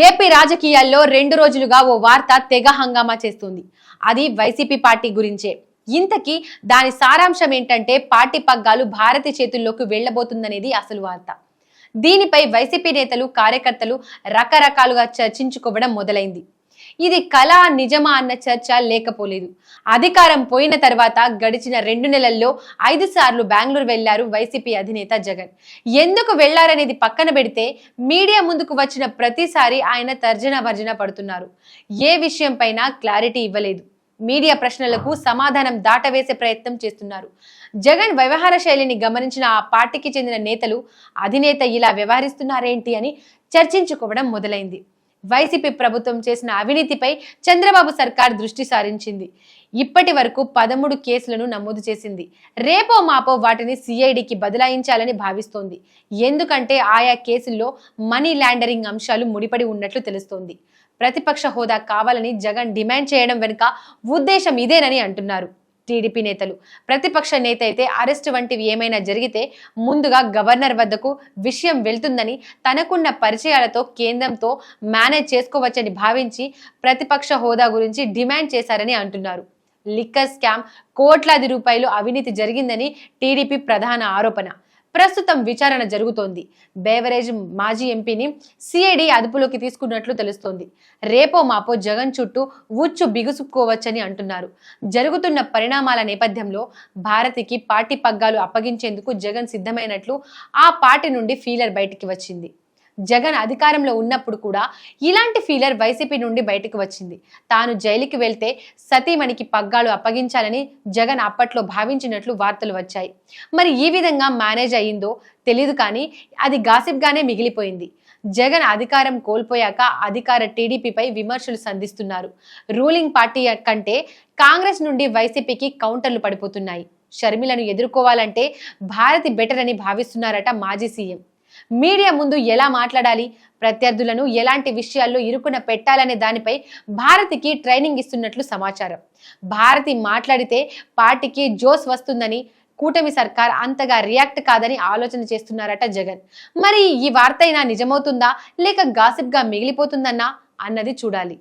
AP రాజకీయాల్లో రెండు రోజులుగా ఓ వార్త తెగ హంగామా చేస్తుంది. అది వైసీపీ పార్టీ గురించే. ఇంతకీ దాని సారాంశం ఏంటంటే పార్టీ పగ్గాలు భారతి చేతుల్లోకి వెళ్ళబోతుందనేది అసలు వార్త. దీనిపై వైసీపీ నేతలు కార్యకర్తలు రకరకాలుగా చర్చించుకోవడం మొదలైంది. ఇది కళ నిజమా అన్న చర్చ లేకపోలేదు. అధికారం పోయిన తర్వాత గడిచిన రెండు నెలల్లో ఐదు సార్లు బెంగళూరు వెళ్ళారు వైసీపీ అధినేత జగన్. ఎందుకు వెళ్ళారనేది పక్కన పెడితే మీడియా ముందుకు వచ్చిన ప్రతిసారి ఆయన తర్జన భర్జన పడుతున్నారు. ఏ విషయం పైన క్లారిటీ ఇవ్వలేదు. మీడియా ప్రశ్నలకు సమాధానం దాటవేసే ప్రయత్నం చేస్తున్నారు. జగన్ వ్యవహార శైలిని గమనించిన ఆ పార్టీకి చెందిన నేతలు అధినేత ఇలా వ్యవహరిస్తున్నారేంటి అని చర్చించుకోవడం మొదలైంది. వైసీపీ ప్రభుత్వం చేసిన అవినీతిపై చంద్రబాబు సర్కార్ దృష్టి సారించింది. ఇప్పటి వరకు పదమూడు కేసులను నమోదు చేసింది. రేపో మాపో వాటిని సిఐడికి బదలాయించాలని భావిస్తోంది. ఎందుకంటే ఆయా కేసుల్లో మనీ ల్యాండరింగ్ అంశాలు ముడిపడి ఉన్నట్లు తెలుస్తోంది. ప్రతిపక్ష హోదా కావాలని జగన్ డిమాండ్ చేయడం వెనుక ఉద్దేశం ఇదేనని అంటున్నారు. టీడీపీ నేతలు. ప్రతిపక్ష నేత అయితే అరెస్ట్ వంటివి ఏమైనా జరిగితే ముందుగా గవర్నర్ వద్దకు విషయం వెళ్తుందని తనకున్న పరిచయాలతో కేంద్రంతో మేనేజ్ చేసుకోవచ్చని భావించి ప్రతిపక్ష హోదా గురించి డిమాండ్ చేశారని అంటున్నారు. లిక్కర్ స్కామ్ కోట్లాది రూపాయలు అవినీతి జరిగిందని టీడీపీ ప్రధాన ఆరోపణ. ప్రస్తుతం విచారణ జరుగుతోంది. బేవరేజ్ మాజీ ఎంపీని సిఐడి అదుపులోకి తీసుకున్నట్లు తెలుస్తోంది. రేపో మాపో జగన్ చుట్టూ ఉచ్చు బిగుసుకోవచ్చని అంటున్నారు. జరుగుతున్న పరిణామాల నేపథ్యంలో భారతికి పార్టీ పగ్గాలు అప్పగించేందుకు జగన్ సిద్ధమైనట్లు ఆ పార్టీ నుండి ఫీలర్ బయటికి వచ్చింది. జగన్ అధికారంలో ఉన్నప్పుడు కూడా ఇలాంటి ఫీలర్ వైసీపీ నుండి బయటకు వచ్చింది. తాను జైలుకి వెళ్తే సతీమణికి పగ్గాలు అప్పగించాలని జగన్ అప్పట్లో భావించినట్లు వార్తలు వచ్చాయి. మరి ఈ విధంగా మేనేజ్ అయ్యిందో తెలియదు కానీ అది గాసిప్గానే మిగిలిపోయింది. జగన్ అధికారం కోల్పోయాక అధికార టీడీపీపై విమర్శలు సంధిస్తున్నారు. రూలింగ్ పార్టీ కంటే కాంగ్రెస్ నుండి వైసీపీకి కౌంటర్లు పడిపోతున్నాయి. షర్మిలను ఎదుర్కోవాలంటే భారతి బెటర్ అని భావిస్తున్నారట మాజీ సీఎం. మీడియా ముందు ఎలా మాట్లాడాలి ప్రత్యర్థులను ఎలాంటి విషయాల్లో ఇరుకున పెట్టాలనే దానిపై భారతికి ట్రైనింగ్ ఇస్తున్నట్లు సమాచారం. భారతి మాట్లాడితే పార్టీకి జోస్ వస్తుందని కూటమి సర్కార్ అంతగా రియాక్ట్ కాదని ఆలోచన చేస్తున్నారట జగన్. మరి ఈ వార్త అయినా నిజమవుతుందా లేక గాసిప్గా మిగిలిపోతుందన్నా అన్నది చూడాలి.